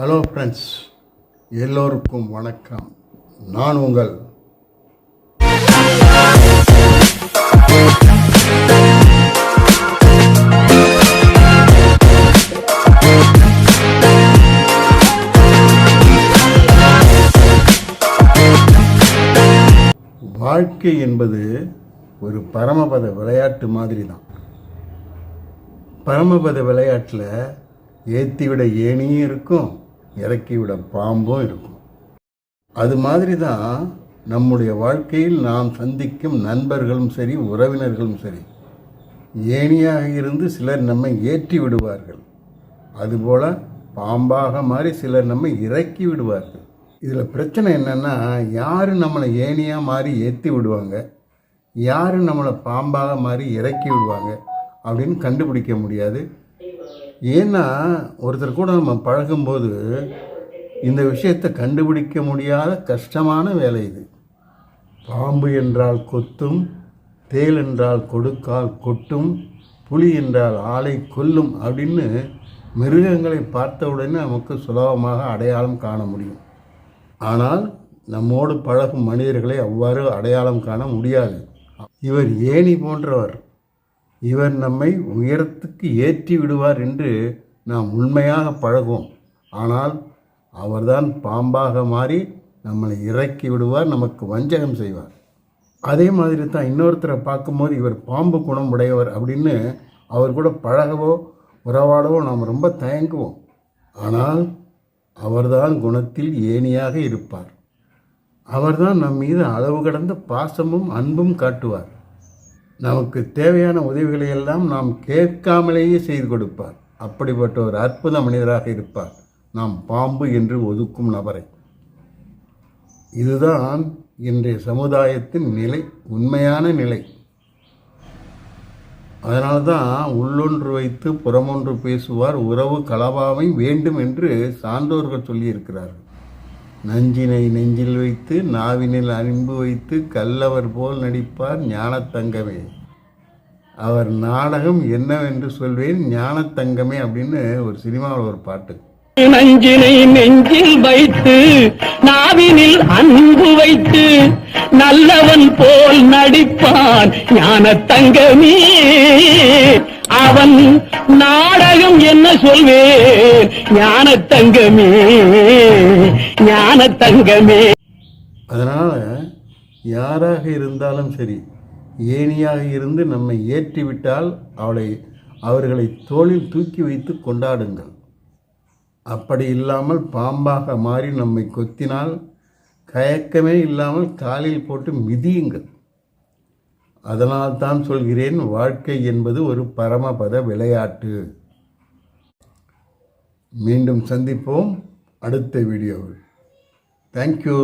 Hello friends எல்லோருக்கும் வணக்கம். நான் உங்கள் வாழ்க்கை என்பது ஒரு பரமபத விளையாட்டு மாதிரி தான் பரமபத விளையாட்டில் ஏற்றி விட ஏணியும் இருக்கும் இறக்கி விட பாம்பும் இருக்கும். அது மாதிரி தான் நம்முடைய வாழ்க்கையில் நாம் சந்திக்கும் நண்பர்களும் சரி உறவினர்களும் சரி. ஏணியாக இருந்து சிலர் நம்மை ஏற்றி விடுவார்கள். அதுபோல் பாம்பாக மாறி சிலர் நம்மை இறக்கி விடுவார்கள். இதில் பிரச்சனை என்னென்னா யார் நம்மளை ஏணியாக மாறி ஏற்றி விடுவாங்க? யார் நம்மளை பாம்பாக மாறி இறக்கி விடுவாங்க? அப்படின்னு கண்டுபிடிக்க முடியாது. ஏன்னா ஒருத்தர் கூட நம்ம பழகும்போது இந்த விஷயத்தை கண்டுபிடிக்க முடியாத கஷ்டமான வேலை இது. பாம்பு என்றால் கொத்தும் தேல் என்றால் கொடுக்கால் கொட்டும் புலி என்றால் ஆளை கொல்லும் அப்படின்னு மிருகங்களை பார்த்தவுடனே நமக்கு சுலபமாக அடையாளம் காண முடியும். ஆனால் நம்மோடு பழகும் மனிதர்களை அவ்வாறு அடையாளம் காண முடியாது. இவர் ஏணி போன்றவர். இவர் நம்மை உயரத்துக்கு ஏற்றி விடுவார் என்று நாம் உண்மையாக பழகுவோம். ஆனால் அவர்தான் பாம்பாக மாறி நம்மளை இறக்கி விடுவார் நமக்கு வஞ்சகம் செய்வார். அதே மாதிரி தான் இன்னொருத்தரை பார்க்கும்போது இவர் பாம்பு குணம் உடையவர் அப்படின்னு அவர் கூட பழகவோ உறவாடவோ நாம் ரொம்ப தயங்குவோம். ஆனால் அவர்தான் குணத்தில் ஏணியாக இருப்பார். அவர்தான் நம் மீது அளவு கடந்த பாசமும் அன்பும் காட்டுவார். நமக்கு தேவையான உதவிகளை எல்லாம் நாம் கேட்காமலேயே செய்து கொடுப்பார். அப்படிப்பட்ட ஒரு அற்புத மனிதராக இருப்பார். நாம் பாம்பு என்று ஒதுக்கும் நபரை. இதுதான் இன்றைய சமுதாயத்தின் நிலை உண்மையான நிலை. அதனால்தான் உள்ளொன்று வைத்து புறமொன்று பேசுவார் உறவு கலவாமை வேண்டும் என்று சான்றோர்கள் சொல்லியிருக்கிறார்கள். நஞ்சினை நெஞ்சில் வைத்து நாவினில் அன்பு வைத்து கல்லவர் போல் நடிப்பார் ஞானத்தங்கமே. அவர் நாடகம் என்னவென்று சொல்வேன் ஞானத்தங்கமே அப்படின்னு ஒரு சினிமாவில் ஒரு பாட்டு. நஞ்சினை நெஞ்சில் வைத்து நாவினில் அன்பு வைத்து நல்லவன் போல் நடிப்பான் ஞான தங்கமே அவன் நாடகம் என்ன சொல்வேன் ஞான தங்கமே ஞான தங்கமே அதனால் யாராக இருந்தாலும் சரி ஏணியாக இருந்து நம்மை ஏற்றிவிட்டால் அவளை அவர்களை தோளில் தூக்கி வைத்து கொண்டாடுங்கள். அப்படி இல்லாமல் பாம்பாக மாறி நம்மை கொத்தினால் கயக்கமே இல்லாமல் காலில் போட்டு மிதியுங்கள். அதனால் தான் சொல்கிறேன் வாழ்க்கை என்பது ஒரு பரமபத விளையாட்டு. மீண்டும் சந்திப்போம். அடுத்த வீடியோவில். தேங்க்யூ